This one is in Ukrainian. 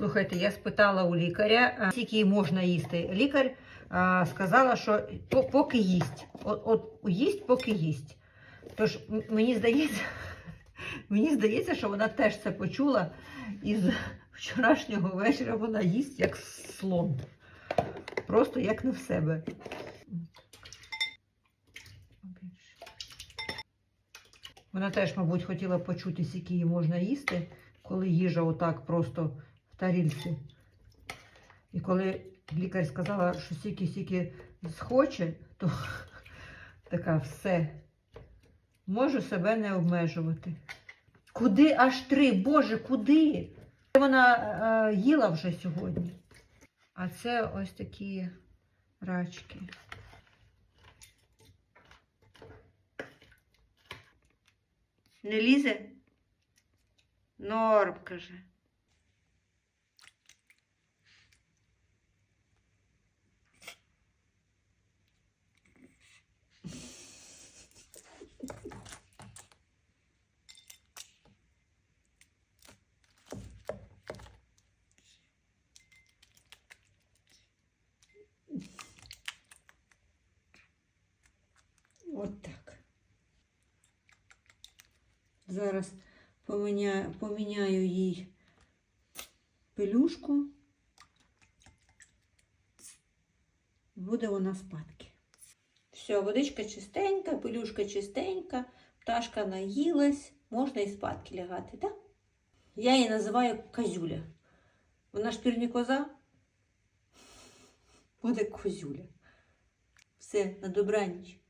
Слухайте, я спитала у лікаря, скільки їй можна їсти. Лікар а, сказала, що поки їсть. От, от їсть, поки їсть. Тож мені здається, мені здається, що вона теж це почула. І з вчорашнього вечора вона їсть як слон. Просто як не в себе. Вона теж, мабуть, хотіла почути, скільки її можна їсти, коли їжа отак просто в тарільці. І коли лікар сказала, що стільки-стільки схоче, то така все. Можу себе не обмежувати. Куди аж три? Боже, куди? Вона е, їла вже сьогодні. А це ось такі рачки. Не лізе? Норм, каже. От так. Зараз поміняю, поміняю їй пелюшку. Буде вона спадки. Все, водичка чистенька, пелюшка чистенька, пташка наїлась, можна і спадки лягати, так? Я її називаю козюля. Вона ж пірні коза. Буде козюля. Все, на добраніч.